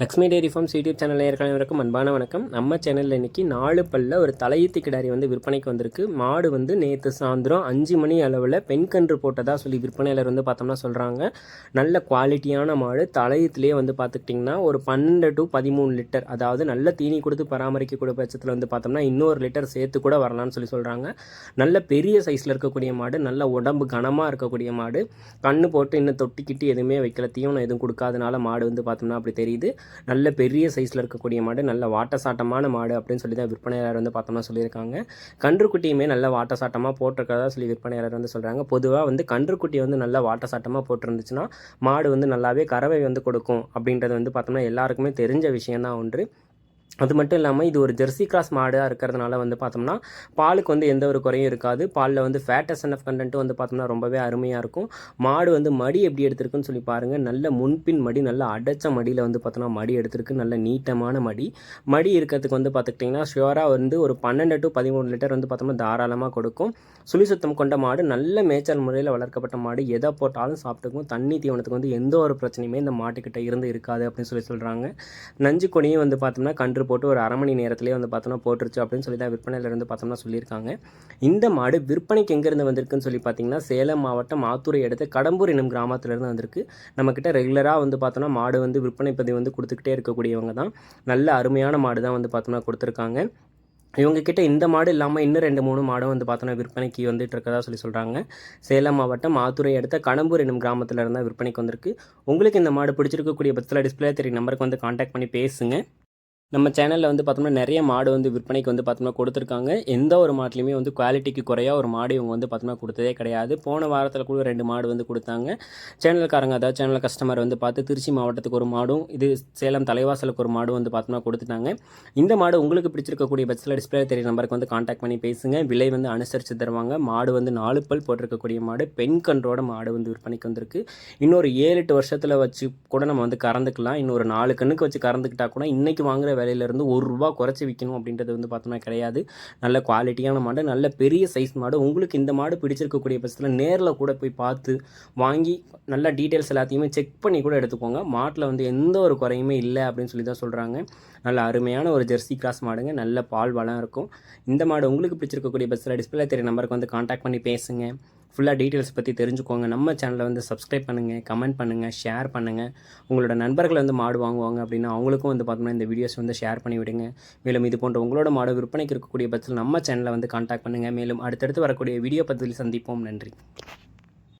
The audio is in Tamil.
Lakshmi dairy farms YouTube channel ஏற்கனவே அன்பான வணக்கம். நம்ம சேனலில் இன்னைக்கு நாலு பல்ல ஒரு தலையீத்து கிடாரி வந்து விற்பனைக்கு வந்திருக்கு. மாடு வந்து நேற்று சாயந்தரம் அஞ்சு மணி அளவில் பெண் கன்று போட்டதாக சொல்லி விற்பனையாளர் வந்து பார்த்தோம்னா சொல்கிறாங்க நல்ல குவாலிட்டியான மாடு. தலையத்துலேயே வந்து பார்த்துக்கிட்டிங்கன்னா ஒரு பன்னெண்டு டு பதிமூணு லிட்டர் அதாவது நல்ல தீனி கொடுத்து பராமரிக்கக்கூடிய பட்சத்தில் வந்து பார்த்தோம்னா இன்னொரு லிட்டர் சேர்த்து கூட வரலாம்னு சொல்லி சொல்கிறாங்க நல்ல பெரிய சைஸில் இருக்கக்கூடிய மாடு. நல்ல உடம்பு கனமாக இருக்கக்கூடிய மாடு. கண்ணு போட்டு இன்னும் தொட்டிக்கிட்டு எதுவுமே வைக்கல. தீவனம் எதுவும் கொடுக்காதனால மாடு வந்து பார்த்தோம்னா அப்படி தெரியுது. நல்ல பெரிய சைஸில் இருக்கக்கூடிய மாடு நல்ல வாட்டசாட்டமான மாடு அப்படின்னு சொல்லி தான் விற்பனையாளர் வந்து பார்த்தோம்னா சொல்லியிருக்காங்க. கன்றுக்குட்டியுமே நல்ல வாட்டசாட்டமாக போட்டிருக்கிறதா சொல்லி விற்பனையாளர் வந்து சொல்கிறாங்க பொதுவாக வந்து கன்றுக்குட்டி வந்து நல்ல வாட்டசாட்டமாக போட்டிருந்துச்சுன்னா மாடு வந்து நல்லாவே கறவை வந்து கொடுக்கும் அப்படின்றது வந்து பார்த்தோம்னா எல்லாருக்குமே தெரிஞ்ச விஷயம்தான் ஒன்று. அது மட்டும் இல்லாமல் இது ஒரு ஜெர்சி கிராஸ் மாடாக இருக்கிறதுனால வந்து பார்த்தோம்னா பாலுக்கு வந்து எந்த ஒரு குறையும் இருக்காது. பாலில் வந்து ஃபேட் எஸ்என்எஃப் கண்டென்ட்டு வந்து பார்த்தோம்னா ரொம்பவே அருமையாக இருக்கும். மாடு வந்து மடி எப்படி எடுத்திருக்குன்னு சொல்லி பாருங்கள் நல்ல முன்பின் மடி நல்ல அடைச்ச மடியில் வந்து பார்த்தோம்னா மடி எடுத்திருக்கு. நல்ல நீட்டமான மடி. மடி இருக்கிறதுக்கு வந்து பார்த்துக்கிட்டிங்கன்னா ஷுவராக வந்து ஒரு பன்னெண்டு டு பதிமூணு லிட்டர் வந்து பார்த்தோம்னா தாராளமாக கொடுக்கும். சுழி சுத்தம் கொண்ட மாடு நல்ல மேய்ச்சல் முறையில் வளர்க்கப்பட்ட மாடு. எதை போட்டாலும் சாப்பிட்டுக்கும். தண்ணி தீவனத்துக்கு வந்து எந்த ஒரு பிரச்சனையுமே இந்த மாட்டுக்கிட்ட இருந்து இருக்காது அப்படின்னு சொல்லி சொல்கிறாங்க நஞ்சு கொடியும் வந்து பார்த்தோம்னா கன்று போட்டு ஒரு அரை மணி நேரத்துலேயே வந்து பார்த்தோம்னா போட்டுருச்சு அப்படின்னு சொல்லி தான் விற்பனையில இருந்து பார்த்தோம்னா சொல்லியிருக்காங்க. இந்த மாடு விற்பனைக்கு எங்கேருந்து வந்திருக்குன்னு சொல்லி பார்த்தீங்கன்னா சேலம் மாவட்டம் ஆத்தூரை அடுத்த கடம்பூர் என்னும் கிராமத்துலேருந்து வந்திருக்கு. நம்மக்கிட்ட ரெகுலராக வந்து பார்த்தோம்னா மாடு வந்து விற்பனை பதிவு வந்து கொடுத்துக்கிட்டே இருக்கக்கூடியவங்க தான். நல்ல அருமையான மாடு தான் வந்து பார்த்தோம்னா கொடுத்துருக்காங்க. இவங்க கிட்ட இந்த மாடு இல்லாமல் இன்னும் ரெண்டு மூணு மாடும் வந்து பார்த்தோன்னா விற்பனைக்கு வந்துட்டு இருக்கதா சொல்லி சொல்கிறாங்க சேலம் மாவட்டம் ஆத்துறை அடுத்த கடம்பூர் என்னும் கிராமத்தில் இருந்தால் விற்பனைக்கு வந்திருக்கு. உங்களுக்கு இந்த மாடு பிடிச்சிருக்கக்கூடிய பத்தில் டிஸ்பிளே தெரியும். நம்பருக்கு வந்து காண்டாக்ட் பண்ணி பேசுங்க. நம்ம சேனலில் வந்து பார்த்தோம்னா நிறைய மாடு வந்து விற்பனைக்கு வந்து பார்த்தோம்னா கொடுத்துருக்காங்க. எந்த ஒரு மாட்லையுமே வந்து குவாலிட்டிக்கு குறையாக ஒரு மாடு இவங்க வந்து பார்த்தோம்னா கொடுத்ததே கிடையாது. போன வாரத்தில் கூட ரெண்டு மாடு வந்து கொடுத்தாங்க. சேனல்காரங்க அதாவது சேனல் கஸ்டமர் வந்து பார்த்து திருச்சி மாவட்டத்துக்கு ஒரு மாடும் இது சேலம் தலைவாசலுக்கு ஒரு மாடும் வந்து பார்த்தோம்னா கொடுத்துட்டாங்க. இந்த மாடு உங்களுக்கு பிடிச்சிருக்கக்கூடிய பட்சத்தில் டிஸ்பிளே தெரிய நம்பருக்கு வந்து காண்டாக்ட் பண்ணி பேசுங்க. விலை வந்து அனுசரித்து தருவாங்க. மாடு வந்து நாலு பல் போட்டிருக்கக்கூடிய மாடு பெண் கன்றோட மாடு வந்து விற்பனைக்கு வந்திருக்கு. இன்னொரு ஏழு எட்டு வருஷத்தில் வச்சு கூட நம்ம வந்து கறந்துக்கலாம். இன்னொரு நாலு கண்ணுக்கு வச்சு கறந்துக்கிட்டா கூட இன்றைக்கி வாங்குற விலையிலேருந்து ஒரு ரூபா குறைச்சி விற்கணும் அப்படின்றது வந்து பார்த்தோம்னா கிடையாது. நல்ல குவாலிட்டியான மாடு நல்ல பெரிய சைஸ் மாடு. உங்களுக்கு இந்த மாடு பிடிச்சிருக்கக்கூடிய பட்சத்தில் நேரில் கூட போய் பார்த்து வாங்கி நல்ல டீட்டெயில்ஸ் எல்லாத்தையுமே செக் பண்ணி கூட எடுத்துக்கோங்க. மாட்டில் வந்து எந்த ஒரு குறையுமே இல்லை அப்படின்னு சொல்லி தான் சொல்கிறாங்க நல்ல அருமையான ஒரு ஜெர்சி கிராஸ் மாடுங்க. நல்ல பால் வளம் இருக்கும். இந்த மாடு உங்களுக்கு பிடிச்சிருக்கக்கூடிய பஸ்ஸில் டிஸ்பிளே தெரிய நம்பருக்கு வந்து காண்டாக்ட் பண்ணி பேசுங்க. ஃபுல்லாக டீட்டெயில்ஸ் பற்றி தெரிஞ்சுக்கோங்க. நம்ம சேனலை வந்து சப்ஸ்கிரைப் பண்ணுங்கள் கமெண்ட் பண்ணுங்கள் ஷேர் பண்ணுங்கள் உங்களோட நண்பர்கள் வந்து மாடு வாங்குவாங்க அப்படின்னா அவங்களுக்கும் வந்து பார்த்தோம்னா இந்த வீடியோஸ் வந்து ஷேர் பண்ணி விடுங்க. மேலும் இது போன்ற உங்களோட மாடு விற்பனைக்கு இருக்கக்கூடிய பட்சத்தில் நம்ம சேனலை வந்து காண்டாக்ட் பண்ணுங்கள் மேலும் அடுத்தடுத்து வரக்கூடிய வீடியோ பதிவில் சந்திப்போம். நன்றி.